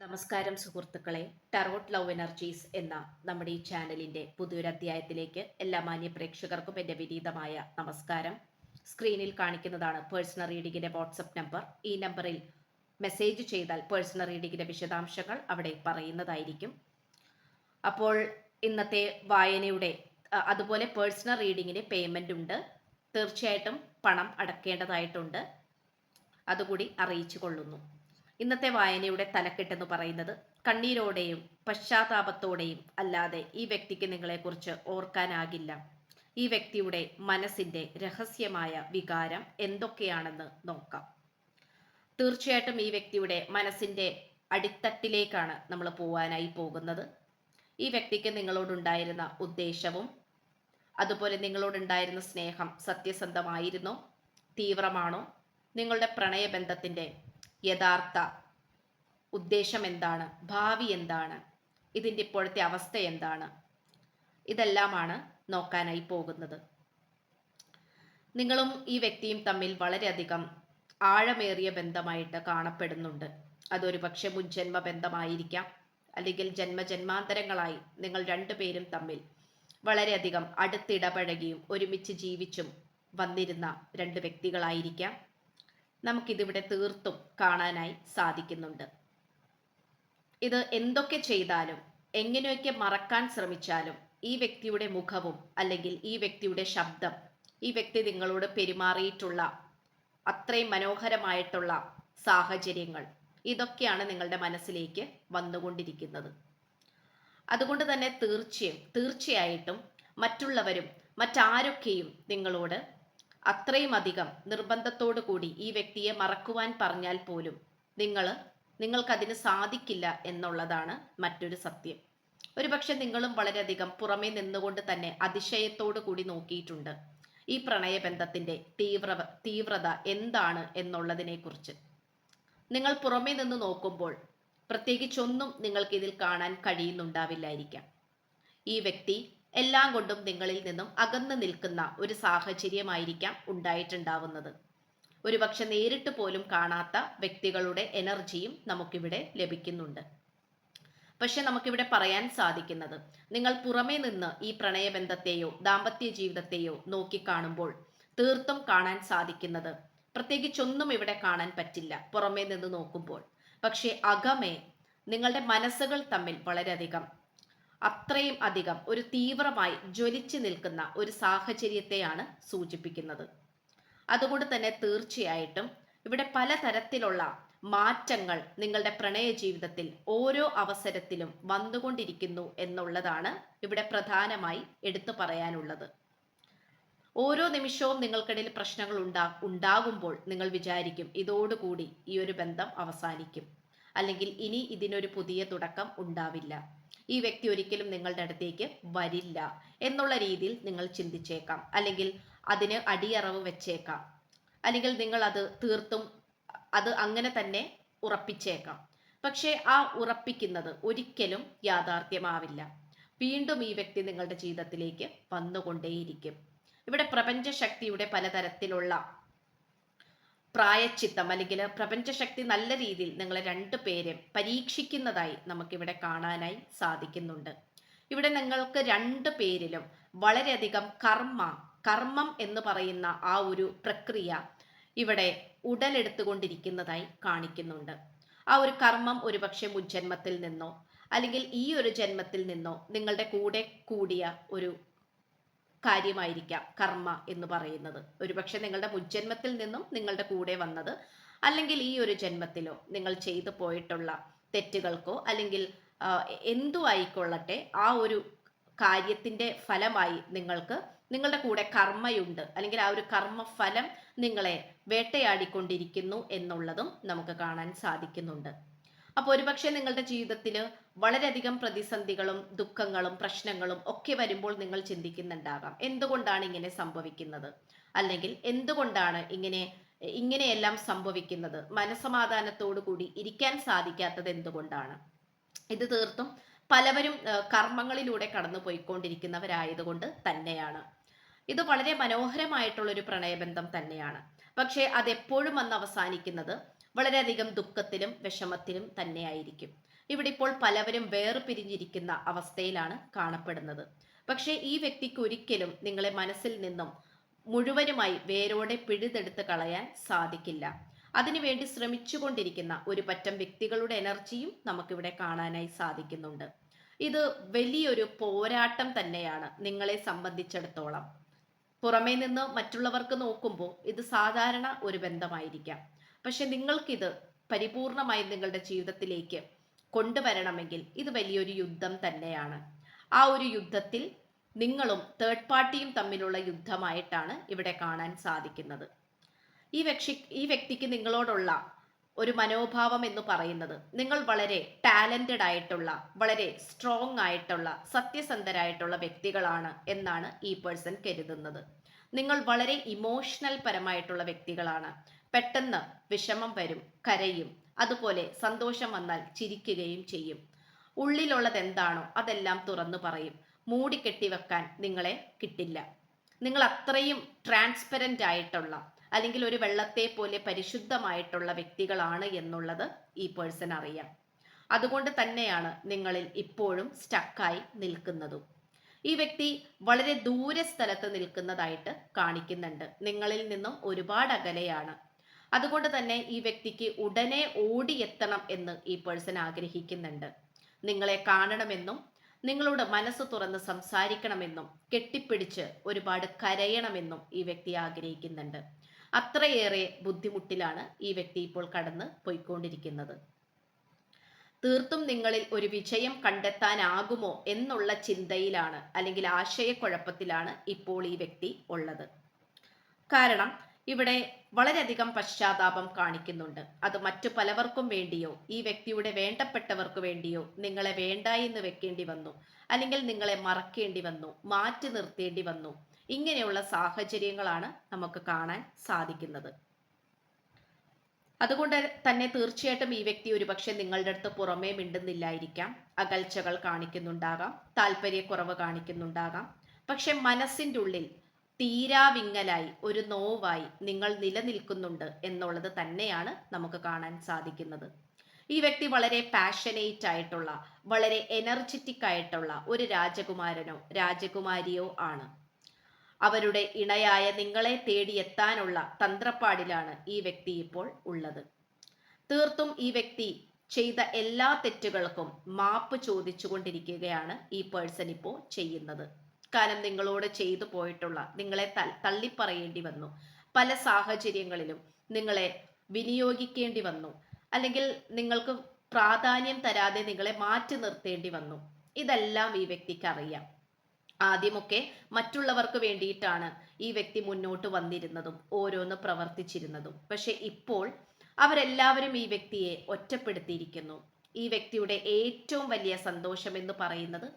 നമസ്കാരം സുഹൃത്തുക്കളെ. Tarot love energies എന്ന നമ്മുടെ ഈ ചാനലിന്റെ പുതിയൊരു അധ്യായത്തിലേക്ക് എല്ലാ മാന്യ പ്രേക്ഷകർക്കും എന്റെ വിനീതമായ നമസ്കാരം. സ്ക്രീനിൽ കാണിക്കുന്നതാണ് പേഴ്സണൽ റീഡിങ്ങിന്റെ വാട്സപ്പ് നമ്പർ ഈ നമ്പറിൽ മെസ്സേജ് ചെയ്താൽ പേഴ്സണൽ റീഡിങ്ങിന്റെ വിശദാംശങ്ങൾ അവിടെ പറയുന്നതായിരിക്കും. അപ്പോൾ ഇന്നത്തെ വായനയുടെ അതുപോലെ പേഴ്സണൽ റീഡിങ്ങിന് പേയ്മെന്റ് ഉണ്ട്. തീർച്ചയായിട്ടും പണം അടക്കേണ്ടതായിട്ടുണ്ട്. അതുകൂടി അറിയിച്ചു കൊള്ളുന്നു. ഇന്നത്തെ വായനയുടെ തലക്കെട്ടെന്ന് പറയുന്നത് കണ്ണീരോടെയും പശ്ചാത്താപത്തോടെയും അല്ലാതെ ഈ വ്യക്തിക്ക് നിങ്ങളെക്കുറിച്ച് ഓർക്കാനാകില്ല. ഈ വ്യക്തിയുടെ മനസ്സിന്റെ രഹസ്യമായ വികാരം എന്തൊക്കെയാണെന്ന് നോക്കാം. തീർച്ചയായിട്ടും ഈ വ്യക്തിയുടെ മനസ്സിന്റെ അടിത്തട്ടിലേക്കാണ് നമ്മൾ പോവാനായി പോകുന്നത്. ഈ വ്യക്തിക്ക് നിങ്ങളോടുണ്ടായിരുന്ന ഉദ്ദേശവും അതുപോലെ നിങ്ങളോടുണ്ടായിരുന്ന സ്നേഹം സത്യസന്ധമായിരുന്നോ? തീവ്രമാണോ? നിങ്ങളുടെ പ്രണയബന്ധത്തിന്റെ യഥാർത്ഥ ഉദ്ദേശം എന്താണ്? ഭാവി എന്താണ്? ഇതിന്റെ ഇപ്പോഴത്തെ അവസ്ഥ എന്താണ്? ഇതെല്ലാമാണ് നോക്കാനായി പോകുന്നത്. നിങ്ങളും ഈ വ്യക്തിയും തമ്മിൽ വളരെയധികം ആഴമേറിയ ബന്ധമായിട്ട് കാണപ്പെടുന്നുണ്ട്. അതൊരു പക്ഷെ മുൻജന്മ ബന്ധമായിരിക്കാം. അല്ലെങ്കിൽ ജന്മജന്മാന്തരങ്ങളായി നിങ്ങൾ രണ്ടുപേരും തമ്മിൽ വളരെയധികം അടുത്തിടപഴകിയും ഒരുമിച്ച് ജീവിച്ചും വന്നിരുന്ന രണ്ട് വ്യക്തികളായിരിക്കാം. നമുക്കിതിവിടെ തീർത്തും കാണാനായി സാധിക്കുന്നുണ്ട്. ഇത് എന്തൊക്കെ ചെയ്താലും എങ്ങനെയൊക്കെ മറക്കാൻ ശ്രമിച്ചാലും ഈ വ്യക്തിയുടെ മുഖവും അല്ലെങ്കിൽ ഈ വ്യക്തിയുടെ ശബ്ദം ഈ വ്യക്തി നിങ്ങളോട് പെരുമാറിയിട്ടുള്ള അത്രയും മനോഹരമായിട്ടുള്ള സാഹചര്യങ്ങൾ ഇതൊക്കെയാണ് നിങ്ങളുടെ മനസ്സിലേക്ക് വന്നുകൊണ്ടിരിക്കുന്നത്. അതുകൊണ്ട് തന്നെ തീർച്ചയും തീർച്ചയായിട്ടും മറ്റുള്ളവരും മറ്റാരൊക്കെയും നിങ്ങളോട് അത്രയും അധികം നിർബന്ധത്തോടു കൂടി ഈ വ്യക്തിയെ മറക്കുവാൻ പറഞ്ഞാൽ പോലും നിങ്ങൾ നിങ്ങൾക്കതിന് സാധിക്കില്ല എന്നുള്ളതാണ് മറ്റൊരു സത്യം. ഒരുപക്ഷെ നിങ്ങളും വളരെയധികം പുറമേ നിന്നുകൊണ്ട് തന്നെ അതിശയത്തോടു കൂടി നോക്കിയിട്ടുണ്ട് ഈ പ്രണയബന്ധത്തിന്റെ തീവ്ര തീവ്രത എന്താണ് എന്നുള്ളതിനെക്കുറിച്ച്. നിങ്ങൾ പുറമേ നിന്ന് നോക്കുമ്പോൾ പ്രത്യേകിച്ചൊന്നും നിങ്ങൾക്ക് ഇതിൽ കാണാൻ കഴിയുന്നുണ്ടാവില്ലായിരിക്കാം. ഈ വ്യക്തി എല്ലാം കൊണ്ടും നിങ്ങളിൽ നിന്നും അകന്നു നിൽക്കുന്ന ഒരു സാഹചര്യമായിരിക്കാം ഉണ്ടായിട്ടുണ്ടാവുന്നത്. ഒരുപക്ഷെ നേരിട്ട് പോലും കാണാത്ത വ്യക്തികളുടെ എനർജിയും നമുക്കിവിടെ ലഭിക്കുന്നുണ്ട്. പക്ഷെ നമുക്കിവിടെ പറയാൻ സാധിക്കുന്നത് നിങ്ങൾ പുറമേ നിന്ന് ഈ പ്രണയബന്ധത്തെയോ ദാമ്പത്യ ജീവിതത്തെയോ നോക്കിക്കാണുമ്പോൾ തീർത്തും കാണാൻ സാധിക്കുന്നത് പ്രത്യേകിച്ചൊന്നും ഇവിടെ കാണാൻ പറ്റില്ല പുറമേ നിന്ന് നോക്കുമ്പോൾ. പക്ഷേ അകമേ നിങ്ങളുടെ മനസ്സുകൾ തമ്മിൽ വളരെയധികം അത്രയും അധികം ഒരു തീവ്രമായി ജ്വലിച്ചു നിൽക്കുന്ന ഒരു സാഹചര്യത്തെയാണ് സൂചിപ്പിക്കുന്നത്. അതുകൊണ്ട് തന്നെ തീർച്ചയായിട്ടും ഇവിടെ പലതരത്തിലുള്ള മാറ്റങ്ങൾ നിങ്ങളുടെ പ്രണയ ജീവിതത്തിൽ ഓരോ അവസരത്തിലും വന്നുകൊണ്ടിരിക്കുന്നു എന്നുള്ളതാണ് ഇവിടെ പ്രധാനമായി എടുത്തു പറയാനുള്ളത്. ഓരോ നിമിഷവും നിങ്ങൾക്കിടയിൽ പ്രശ്നങ്ങൾ ഉണ്ടാ ഉണ്ടാകുമ്പോൾ നിങ്ങൾ വിചാരിക്കും ഇതോടുകൂടി ഈ ഒരു ബന്ധം അവസാനിക്കും. അല്ലെങ്കിൽ ഇനി ഇതിനൊരു പുതിയ തുടക്കം ഉണ്ടാവില്ല. ഈ വ്യക്തി ഒരിക്കലും നിങ്ങളുടെ അടുത്തേക്ക് വരില്ല എന്നുള്ള രീതിയിൽ നിങ്ങൾ ചിന്തിച്ചേക്കാം. അല്ലെങ്കിൽ അതിന് അടിയറവ് വെച്ചേക്കാം. അല്ലെങ്കിൽ നിങ്ങൾ അത് തീർത്തും അത് അങ്ങനെ തന്നെ ഉറപ്പിച്ചേക്കാം. പക്ഷേ ആ ഉറപ്പിക്കുന്നത് ഒരിക്കലും യാഥാർത്ഥ്യമാവില്ല. വീണ്ടും ഈ വ്യക്തി നിങ്ങളുടെ ജീവിതത്തിലേക്ക് വന്നുകൊണ്ടേയിരിക്കും. ഇവിടെ പ്രപഞ്ചശക്തിയുടെ പലതരത്തിലുള്ള പ്രായച്ചിത്തം അല്ലെങ്കിൽ പ്രപഞ്ചശക്തി നല്ല രീതിയിൽ നിങ്ങളെ രണ്ടു പേരെ പരീക്ഷിക്കുന്നതായി നമുക്കിവിടെ കാണാനായി സാധിക്കുന്നുണ്ട്. ഇവിടെ നിങ്ങൾക്ക് രണ്ടു പേരിലും വളരെയധികം കർമ്മ കർമ്മം എന്ന് പറയുന്ന ആ ഒരു പ്രക്രിയ ഇവിടെ ഉടലെടുത്തുകൊണ്ടിരിക്കുന്നതായി കാണിക്കുന്നുണ്ട്. ആ ഒരു കർമ്മം ഒരുപക്ഷെ മുജ്ജന്മത്തിൽ നിന്നോ അല്ലെങ്കിൽ ഈ ഒരു ജന്മത്തിൽ നിന്നോ നിങ്ങളുടെ കൂടെ കൂടിയ ഒരു കാര്യമായിരിക്കാം കർമ്മ എന്ന് പറയുന്നത്. ഒരുപക്ഷെ നിങ്ങളുടെ മുജ്ജന്മത്തിൽ നിന്നും നിങ്ങളുടെ കൂടെ വന്നത് അല്ലെങ്കിൽ ഈ ഒരു ജന്മത്തിലോ നിങ്ങൾ ചെയ്തു പോയിട്ടുള്ള തെറ്റുകൾക്കോ അല്ലെങ്കിൽ എന്തു ആയിക്കൊള്ളട്ടെ ആ ഒരു കാര്യത്തിന്റെ ഫലമായി നിങ്ങൾക്ക് നിങ്ങളുടെ കൂടെ കർമ്മയുണ്ട്. അല്ലെങ്കിൽ ആ ഒരു കർമ്മഫലം നിങ്ങളെ വേട്ടയാടിക്കൊണ്ടിരിക്കുന്നു എന്നുള്ളതും നമുക്ക് കാണാൻ സാധിക്കുന്നുണ്ട്. അപ്പോൾ ഒരുപക്ഷെ നിങ്ങളുടെ ജീവിതത്തിൽ വളരെയധികം പ്രതിസന്ധികളും ദുഃഖങ്ങളും പ്രശ്നങ്ങളും ഒക്കെ വരുമ്പോൾ നിങ്ങൾ ചിന്തിക്കുന്നുണ്ടാകാം. എന്തുകൊണ്ടാണ് ഇങ്ങനെ സംഭവിക്കുന്നത്? അല്ലെങ്കിൽ എന്തുകൊണ്ടാണ് ഇങ്ങനെ ഇങ്ങനെയെല്ലാം സംഭവിക്കുന്നത്? മനസമാധാനത്തോടു കൂടി ഇരിക്കാൻ സാധിക്കാത്തത് എന്തുകൊണ്ടാണ്? ഇത് തീർത്തും പലവരും കർമ്മങ്ങളിലൂടെ കടന്നു പോയിക്കൊണ്ടിരിക്കുന്നവരായതുകൊണ്ട് തന്നെയാണ്. ഇത് വളരെ മനോഹരമായിട്ടുള്ള ഒരു പ്രണയബന്ധം തന്നെയാണ്. പക്ഷേ അതെപ്പോഴും വന്ന് അവസാനിക്കുന്നത് വളരെയധികം ദുഃഖത്തിലും വിഷമത്തിലും തന്നെയായിരിക്കും. ഇവിടെ ഇപ്പോൾ പലവരും വേർപിരിഞ്ഞിരിക്കുന്ന അവസ്ഥയിലാണ് കാണപ്പെടുന്നത്. പക്ഷേ ഈ വ്യക്തിക്ക് ഒരിക്കലും നിങ്ങളെ മനസ്സിൽ നിന്നും മുഴുവനുമായി വേരോടെ പിഴുതെടുത്ത് കളയാൻ സാധിക്കില്ല. അതിനുവേണ്ടി ശ്രമിച്ചുകൊണ്ടിരിക്കുന്ന ഒരു പറ്റം വ്യക്തികളുടെ എനർജിയും നമുക്കിവിടെ കാണാനായി സാധിക്കുന്നുണ്ട്. ഇത് വലിയൊരു പോരാട്ടം തന്നെയാണ് നിങ്ങളെ സംബന്ധിച്ചിടത്തോളം. പുറമേ നിന്ന് മറ്റുള്ളവർക്ക് നോക്കുമ്പോൾ ഇത് സാധാരണ ഒരു ബന്ധമായിരിക്കാം. പക്ഷെ നിങ്ങൾക്കിത് പരിപൂർണമായി നിങ്ങളുടെ ജീവിതത്തിലേക്ക് കൊണ്ടുവരണമെങ്കിൽ ഇത് വലിയൊരു യുദ്ധം തന്നെയാണ്. ആ ഒരു യുദ്ധത്തിൽ നിങ്ങളും തേർഡ് പാർട്ടിയും തമ്മിലുള്ള യുദ്ധമായിട്ടാണ് ഇവിടെ കാണാൻ സാധിക്കുന്നത്. ഈ വ്യക്തി ഈ വ്യക്തിക്ക് നിങ്ങളോടുള്ള ഒരു മനോഭാവം എന്ന് പറയുന്നത് നിങ്ങൾ വളരെ ടാലന്റഡ് ആയിട്ടുള്ള വളരെ സ്ട്രോങ് ആയിട്ടുള്ള സത്യസന്ധരായിട്ടുള്ള വ്യക്തികളാണ് എന്നാണ് ഈ പേഴ്സൺ കരുതുന്നത്. നിങ്ങൾ വളരെ ഇമോഷണൽ പരമായിട്ടുള്ള വ്യക്തികളാണ്. പെട്ടെന്ന് വിഷമം വരും കരയും. അതുപോലെ സന്തോഷം വന്നാൽ ചിരിക്കുകയും ചെയ്യും. ഉള്ളിലുള്ളത് എന്താണോ അതെല്ലാം തുറന്നു പറയും. മൂടിക്കെട്ടി വെക്കാൻ നിങ്ങളെ കിട്ടില്ല. നിങ്ങൾ അത്രയും ട്രാൻസ്പെറന്റ് ആയിട്ടുള്ള അല്ലെങ്കിൽ ഒരു വെള്ളത്തെ പോലെ പരിശുദ്ധമായിട്ടുള്ള വ്യക്തികളാണ് എന്നുള്ളത് ഈ പേഴ്സൺ അറിയാം. അതുകൊണ്ട് തന്നെയാണ് നിങ്ങളിൽ ഇപ്പോഴും സ്റ്റക്കായി നിൽക്കുന്നതും. ഈ വ്യക്തി വളരെ ദൂരെ സ്ഥലത്ത് നിൽക്കുന്നതായിട്ട് കാണിക്കുന്നുണ്ട്. നിങ്ങളിൽ നിന്നും ഒരുപാട് അകലെയാണ്. അതുകൊണ്ട് തന്നെ ഈ വ്യക്തിക്ക് ഉടനെ ഓടിയെത്തണം എന്ന് ഈ പേഴ്സൺ ആഗ്രഹിക്കുന്നുണ്ട്. നിങ്ങളെ കാണണമെന്നും നിങ്ങളോട് മനസ്സ് തുറന്ന് സംസാരിക്കണമെന്നും കെട്ടിപ്പിടിച്ച് ഒരുപാട് കരയണമെന്നും ഈ വ്യക്തി ആഗ്രഹിക്കുന്നുണ്ട്. അത്രയേറെ ബുദ്ധിമുട്ടിലാണ് ഈ വ്യക്തി ഇപ്പോൾ കടന്ന് പോയിക്കൊണ്ടിരിക്കുന്നത്. തീർത്തും നിങ്ങളിൽ ഒരു വിജയം കണ്ടെത്താനാകുമോ എന്നുള്ള ചിന്തയിലാണ് അല്ലെങ്കിൽ ആശയക്കുഴപ്പത്തിലാണ് ഇപ്പോൾ ഈ വ്യക്തി ഉള്ളത്. കാരണം ഇവിടെ വളരെയധികം പശ്ചാത്താപം കാണിക്കുന്നുണ്ട്. അത് മറ്റു പലവർക്കും വേണ്ടിയോ ഈ വ്യക്തിയുടെ വേണ്ടപ്പെട്ടവർക്ക് വേണ്ടിയോ നിങ്ങളെ വേണ്ട എന്ന് വെക്കേണ്ടി വന്നു. അല്ലെങ്കിൽ നിങ്ങളെ മറക്കേണ്ടി വന്നു മാറ്റി നിർത്തേണ്ടി വന്നു. ഇങ്ങനെയുള്ള സാഹചര്യങ്ങളാണ് നമുക്ക് കാണാൻ സാധിക്കുന്നത്. അതുകൊണ്ട് തന്നെ തീർച്ചയായിട്ടും ഈ വ്യക്തി ഒരുപക്ഷെ നിങ്ങളുടെ അടുത്ത് പുറമേ മിണ്ടുന്നില്ലായിരിക്കാം. അകൽച്ചകൾ കാണിക്കുന്നുണ്ടാകാം താല്പര്യക്കുറവ് കാണിക്കുന്നുണ്ടാകാം. പക്ഷെ മനസ്സിന്റെ ഉള്ളിൽ തീരാവിങ്ങലായി ഒരു നോവായി നിങ്ങൾ നിലനിൽക്കുന്നുണ്ട് എന്നുള്ളത് തന്നെയാണ് നമുക്ക് കാണാൻ സാധിക്കുന്നത്. ഈ വ്യക്തി വളരെ പാഷനേറ്റ് ആയിട്ടുള്ള വളരെ എനർജറ്റിക് ആയിട്ടുള്ള ഒരു രാജകുമാരനോ രാജകുമാരിയോ ആണ്. അവരുടെ ഇണയായ നിങ്ങളെ തേടിയെത്താനുള്ള തന്ത്രപ്പാടിലാണ് ഈ വ്യക്തി ഇപ്പോൾ ഉള്ളത്. തീർത്തും ഈ വ്യക്തി ചെയ്ത എല്ലാ തെറ്റുകൾക്കും മാപ്പ് ചോദിച്ചുകൊണ്ടിരിക്കുകയാണ് ഈ പേഴ്സൺ ഇപ്പോൾ ചെയ്യുന്നത്. കാലം നിങ്ങളോട് ചെയ്തു പോയിട്ടുള്ള നിങ്ങളെ തള്ളിപ്പറയേണ്ടി വന്നു. പല സാഹചര്യങ്ങളിലും നിങ്ങളെ വിനിയോഗിക്കേണ്ടി വന്നു. അല്ലെങ്കിൽ നിങ്ങൾക്ക് പ്രാധാന്യം തരാതെ നിങ്ങളെ മാറ്റി നിർത്തേണ്ടി വന്നു. ഇതെല്ലാം ഈ വ്യക്തിക്ക് അറിയാം. ആദ്യമൊക്കെ മറ്റുള്ളവർക്ക് വേണ്ടിയിട്ടാണ് ഈ വ്യക്തി മുന്നോട്ട് വന്നിരുന്നതും ഓരോന്ന് പ്രവർത്തിച്ചിരുന്നതും. പക്ഷെ ഇപ്പോൾ അവരെല്ലാവരും ഈ വ്യക്തിയെ ഒറ്റപ്പെടുത്തിയിരിക്കുന്നു. ഈ വ്യക്തിയുടെ ഏറ്റവും വലിയ സന്തോഷം എന്ന് പറയുന്നത്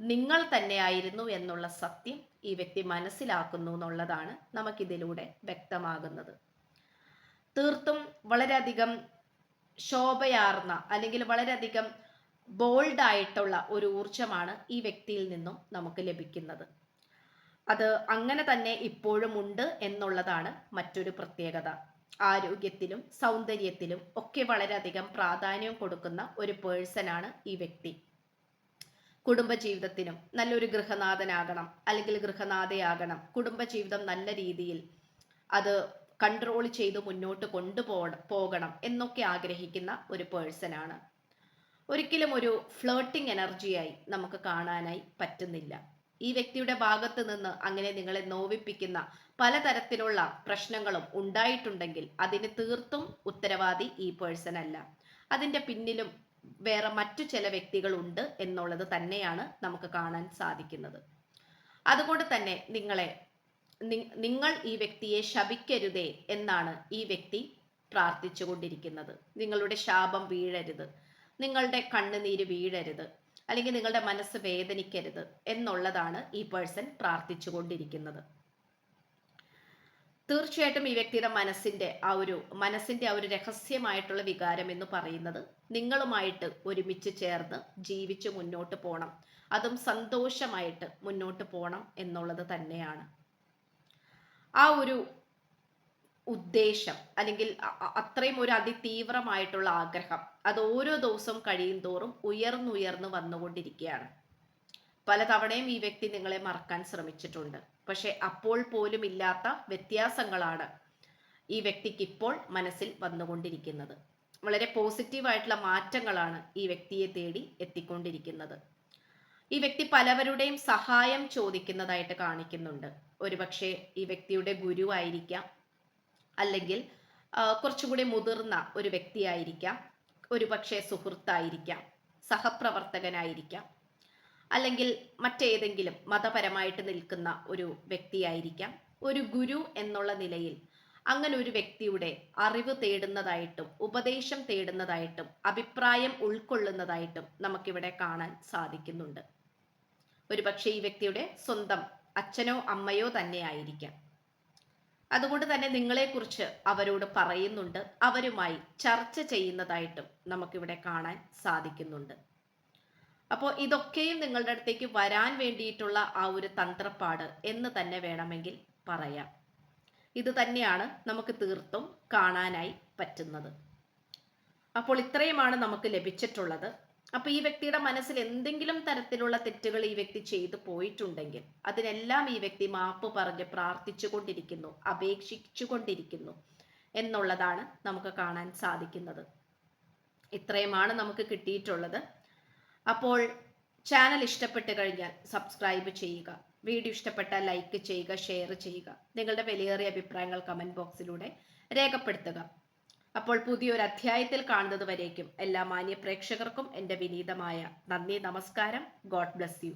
നിങ്ങൾ തന്നെയായിരുന്നു എന്നുള്ള സത്യം ഈ വ്യക്തി മനസ്സിലാക്കുന്നു എന്നുള്ളതാണ് നമുക്കിതിലൂടെ വ്യക്തമാകുന്നത്. തീർത്തും വളരെയധികം ശോഭയാർന്ന അല്ലെങ്കിൽ വളരെയധികം ബോൾഡായിട്ടുള്ള ഒരു ഊർജമാണ് ഈ വ്യക്തിയിൽ നിന്നും നമുക്ക് ലഭിക്കുന്നത്. അത് അങ്ങനെ തന്നെ ഇപ്പോഴും ഉണ്ട് എന്നുള്ളതാണ് മറ്റൊരു പ്രത്യേകത. ആരോഗ്യത്തിലും സൗന്ദര്യത്തിലും ഒക്കെ വളരെയധികം പ്രാധാന്യം കൊടുക്കുന്ന ഒരു പേഴ്സണാണ് ഈ വ്യക്തി. കുടുംബജീവിതത്തിനും നല്ലൊരു ഗൃഹനാഥനാകണം അല്ലെങ്കിൽ ഗൃഹനാഥയാകണം. കുടുംബജീവിതം നല്ല രീതിയിൽ അത് കൺട്രോൾ ചെയ്ത് മുന്നോട്ട് കൊണ്ടുപോ പോകണം എന്നൊക്കെ ആഗ്രഹിക്കുന്ന ഒരു പേഴ്സണാണ് ഒരിക്കലും ഒരു ഫ്ലേട്ടിംഗ് എനർജിയായി നമുക്ക് കാണാനായി പറ്റുന്നില്ല. ഈ വ്യക്തിയുടെ ഭാഗത്ത് നിന്ന് അങ്ങനെ നിങ്ങളെ നോവിപ്പിക്കുന്ന പലതരത്തിലുള്ള പ്രശ്നങ്ങളും ഉണ്ടായിട്ടുണ്ടെങ്കിൽ അതിന് തീർത്തും ഉത്തരവാദി ഈ പേഴ്സൺ അല്ല. അതിന്റെ പിന്നിലും വേറെ മറ്റു ചില വ്യക്തികളുണ്ട് എന്നുള്ളത് തന്നെയാണ് നമുക്ക് കാണാൻ സാധിക്കുന്നത്. അതുകൊണ്ട് തന്നെ നിങ്ങളെ നിങ്ങൾ ഈ വ്യക്തിയെ ശപിക്കരുതേ എന്നാണ് ഈ വ്യക്തി പ്രാർത്ഥിച്ചുകൊണ്ടിരിക്കുന്നത്. നിങ്ങളുടെ ശാപം വീഴരുത്. നിങ്ങളുടെ കണ്ണുനീര് വീഴരുത്. അല്ലെങ്കിൽ നിങ്ങളുടെ മനസ്സ് വേദനിക്കരുത് എന്നുള്ളതാണ് ഈ പേഴ്സൺ പ്രാർത്ഥിച്ചുകൊണ്ടിരിക്കുന്നത്. തീർച്ചയായിട്ടും ഈ വ്യക്തിയുടെ മനസ്സിന്റെ ആ ഒരു മനസ്സിന്റെ ആ ഒരു രഹസ്യമായിട്ടുള്ള വികാരം എന്ന് പറയുന്നത് നിങ്ങളുമായിട്ട് ഒരുമിച്ച് ചേർന്ന് ജീവിച്ച് മുന്നോട്ട് പോകണം അതും സന്തോഷമായിട്ട് മുന്നോട്ട് പോകണം എന്നുള്ളത് തന്നെയാണ്. ആ ഒരു ഉദ്ദേശം അല്ലെങ്കിൽ അത്രയും ഒരു അതിതീവ്രമായിട്ടുള്ള ആഗ്രഹം അത് ഓരോ ദിവസവും കഴിയും തോറും ഉയർന്നുയർന്നു വന്നുകൊണ്ടിരിക്കുകയാണ്. പലതവണയും ഈ വ്യക്തി നിങ്ങളെ മറക്കാൻ ശ്രമിച്ചിട്ടുണ്ട്. പക്ഷെ അപ്പോൾ പോലും ഇല്ലാത്ത വ്യത്യാസങ്ങളാണ് ഈ വ്യക്തിക്ക് ഇപ്പോൾ മനസ്സിൽ വന്നുകൊണ്ടിരിക്കുന്നത്. വളരെ പോസിറ്റീവായിട്ടുള്ള മാറ്റങ്ങളാണ് ഈ വ്യക്തിയെ തേടി എത്തിക്കൊണ്ടിരിക്കുന്നത്. ഈ വ്യക്തി പലവരുടെയും സഹായം ചോദിക്കുന്നതായിട്ട് കാണിക്കുന്നുണ്ട്. ഒരുപക്ഷെ ഈ വ്യക്തിയുടെ ഗുരു ഗുരുവായിരിക്കാം അല്ലെങ്കിൽ കുറച്ചുകൂടി മുതിർന്ന ഒരു വ്യക്തിയായിരിക്കാം. ഒരുപക്ഷെ സുഹൃത്തായിരിക്കാം. സഹപ്രവർത്തകനായിരിക്കാം. അല്ലെങ്കിൽ മറ്റേതെങ്കിലും മതപരമായിട്ട് നിൽക്കുന്ന ഒരു വ്യക്തിയായിരിക്കാം. ഒരു ഗുരു എന്നുള്ള നിലയിൽ അങ്ങനെ ഒരു വ്യക്തിയുടെ അറിവ് തേടുന്നതായിട്ടും ഉപദേശം തേടുന്നതായിട്ടും അഭിപ്രായം ഉൾക്കൊള്ളുന്നതായിട്ടും നമുക്കിവിടെ കാണാൻ സാധിക്കുന്നുണ്ട്. ഒരുപക്ഷെ ഈ വ്യക്തിയുടെ സ്വന്തം അച്ഛനോ അമ്മയോ തന്നെ ആയിരിക്കാം. അതുകൊണ്ട് തന്നെ നിങ്ങളെക്കുറിച്ച് അവരോട് പറയുന്നുണ്ട്. അവരുമായി ചർച്ച ചെയ്യുന്നതായിട്ടും നമുക്കിവിടെ കാണാൻ സാധിക്കുന്നുണ്ട്. അപ്പോൾ ഇതൊക്കെയും നിങ്ങളുടെ അടുത്തേക്ക് വരാൻ വേണ്ടിയിട്ടുള്ള ആ ഒരു തന്ത്രപ്പാട് എന്ന് തന്നെ വേണമെങ്കിൽ പറയാം. ഇത് തന്നെയാണ് നമുക്ക് തീർത്തും കാണാനായി പറ്റുന്നത്. അപ്പോൾ ഇത്രയുമാണ് നമുക്ക് ലഭിച്ചിട്ടുള്ളത്. അപ്പോൾ ഈ വ്യക്തിയുടെ മനസ്സിൽ എന്തെങ്കിലും തരത്തിലുള്ള തെറ്റുകൾ ഈ വ്യക്തി ചെയ്തു പോയിട്ടുണ്ടെങ്കിൽ അതിനെല്ലാം ഈ വ്യക്തി മാപ്പ് പറഞ്ഞ് പ്രാർത്ഥിച്ചു കൊണ്ടിരിക്കുന്നു അപേക്ഷിച്ചു കൊണ്ടിരിക്കുന്നു എന്നുള്ളതാണ് നമുക്ക് കാണാൻ സാധിക്കുന്നത്. ഇത്രയുമാണ് നമുക്ക് കിട്ടിയിട്ടുള്ളത്. അപ്പോൾ ചാനൽ ഇഷ്ടപ്പെട്ട് കഴിഞ്ഞാൽ സബ്സ്ക്രൈബ് ചെയ്യുക. വീഡിയോ ഇഷ്ടപ്പെട്ടാൽ ലൈക്ക് ചെയ്യുക ഷെയർ ചെയ്യുക. നിങ്ങളുടെ വിലയേറിയ അഭിപ്രായങ്ങൾ കമന്റ് ബോക്സിലൂടെ രേഖപ്പെടുത്തുക. അപ്പോൾ പുതിയൊരു അധ്യായത്തിൽ കാണുന്നത് വരേക്കും എല്ലാ മാന്യ പ്രേക്ഷകർക്കും എന്റെ വിനീതമായ നന്ദി നമസ്കാരം. God bless you